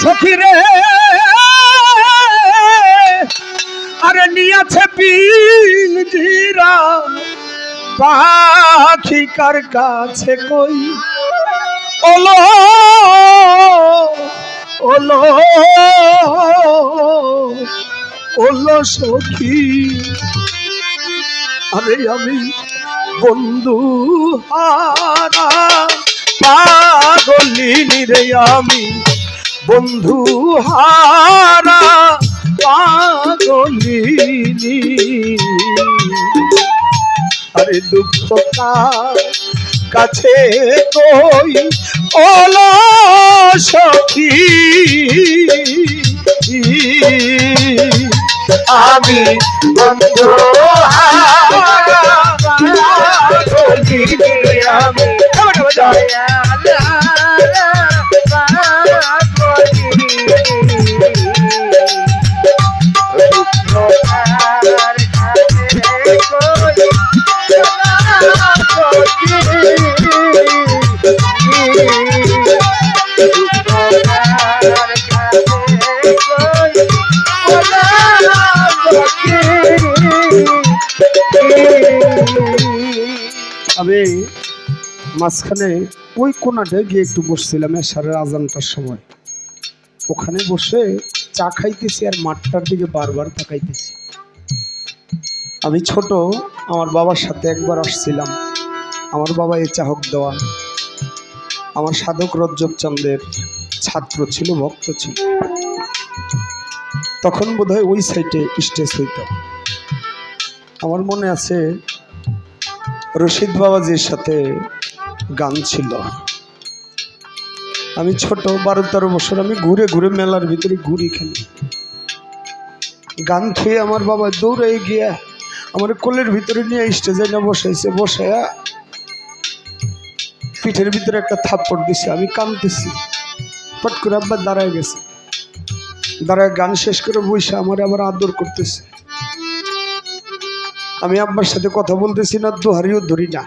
সখী রে আরে নিয়েছে পিল ধীরা পাখি কার কাছে কই? ওলো ওলো ওলো সখী। আরে আমি বন্ধু হারা, পাগলিনী রে আমি বন্ধু হারা পাগলিনী। আরে দুঃখ কাছে কই ওলো সখী? আমি বন্ধু হারা আমি আমি মাঝখানে ওই কোনাটায় গিয়ে একটু বসছিলাম এসারের আজানটার সময়। ওখানে বসে চা খাইতেছি আর মাঠটার দিকে বারবার তাকাইতেছি। আমি ছোট, আমার বাবার সাথে একবার আসছিলাম। আমার বাবা এই চাহক দেওয়া আমার সাধক রজ্জব চন্দ্রের ছাত্র ছিল, ভক্ত ছিল। তখন বোধহয় ওই সাইডে স্টেজ হইতো। আমার মনে আছে রশিদ বাবাজির সাথে গান ছিল। আমি ছোট, বারো, তেরো বছর, আমি ঘুরে ঘুরে মেলার ভিতরে ঘুরি খেলি। গান থুয়ে আমার বাবা দৌড়ে গিয়া আমার কোলের ভিতরে নিয়ে স্টেজে না বসাইছে, বসায়া পিঠের ভিতরে একটা থাপ্পড় দিছে, আমি কাঁদতেছি। পট করে আব্বা দাঁড়ায় গেছে। দাঁড়ায় গান শেষ করে বসে আমার আবার আদর করতেছে। আমি আব্বার সাথে কথা বলতেছি না, দুহারিও ধরি না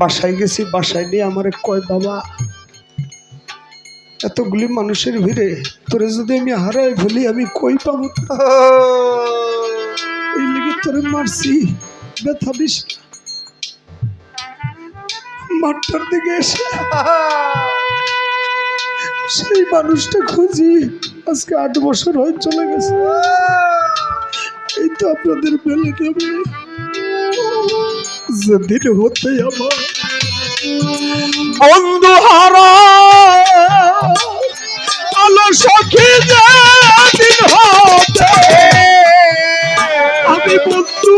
বাসায় গেছি, বাসায় নিয়ে আমার কয়, বাবা, এতগুলি মানুষের ভিড়ে তোরে যদি আমি হারাই ফেলি, আমি কই পাবো? এই লিগে তোরে মারছি, ব্যথা না। মাঠটার দিকে এসে সেই মানুষটা খুঁজি, আজকে আট বছর হয়ে চলে গেছে আপনাদের বেলে নেবে যেদিন হতে আমার বন্ধু আলো সখী হতে আমি বন্ধু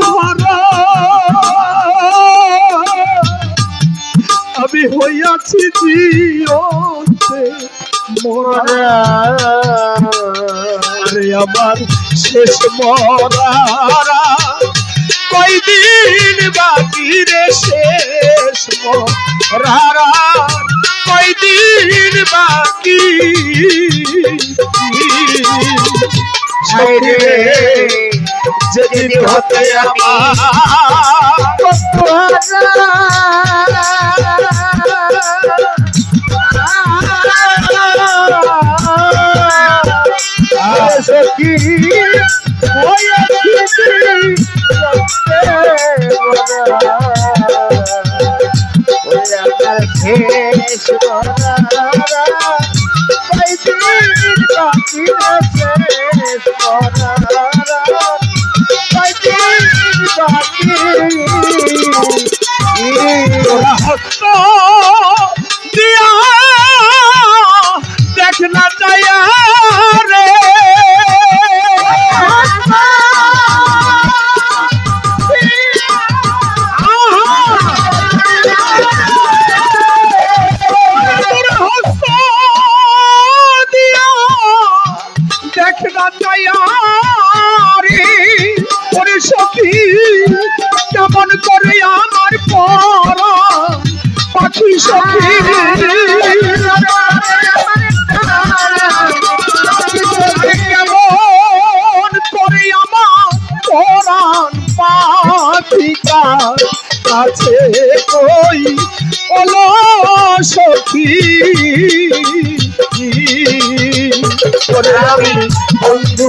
আমি হইয়াছি জিওতে মরা। আমার শেষ মরা কয়দিন বাকি রে শেষ মরা কয়দিন বাকি সখী রে, যেদিন হতে আমার। সখী তোরা হস্ত দিয়া দেখ কেমন করে আমার পর। পাখি সখী কেমন করে আমার পরাণ কাছে কই ওলো সখী? আমি বন্ধু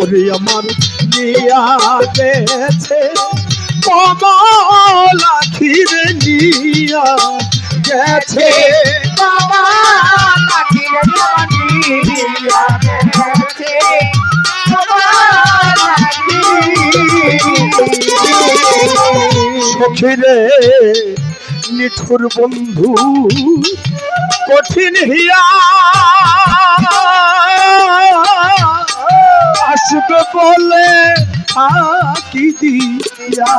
ওরে আমার নিয়া গেছে কমলা খিরে নিয়া গেছে। সখিরে নিঠুর বন্ধু কঠিন হিয়া আসবে বলে ফাঁকি দিয়া।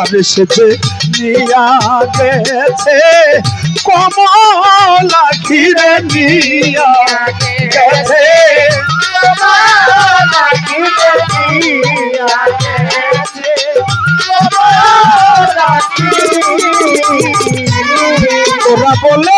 আরে সে যে নিয়া গেছে, কমলা খিরে নিয়া গেছে। ওরা বলে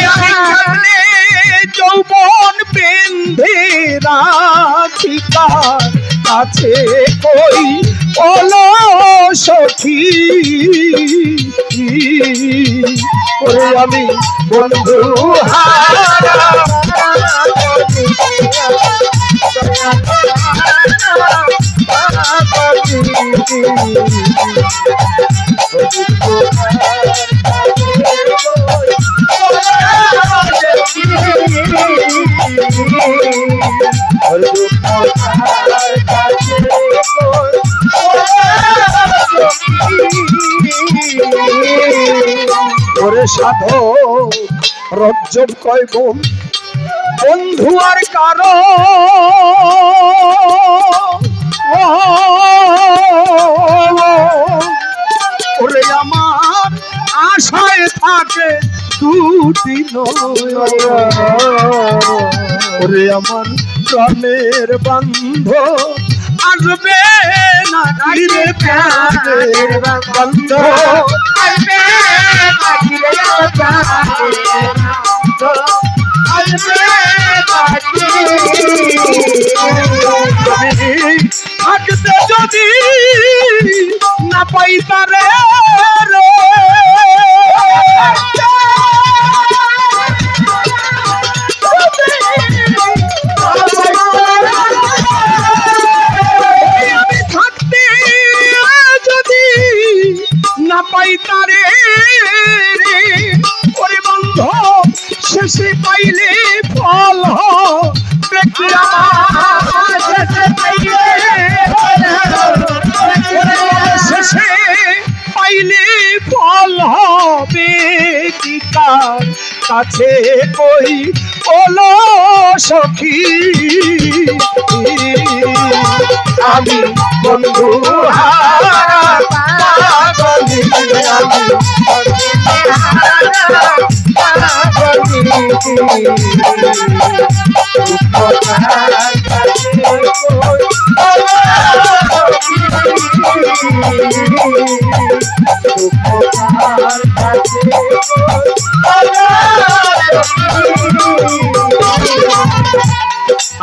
বেঁধে রাখি কার কাছে কই? ওলো সখী। ওরে আমি বন্ধু হারা। ওরে সাধক রজ্জব কয় বোন বন্ধু আর কারও। আমার আশায় থাকে নয়ন। ওরে আমার প্রাণের বান্ধ আসবে না প্রাণের বান্ধ যদি না পাই শেষে কাছে কই ওলো সখী আমি বন্ধু হারা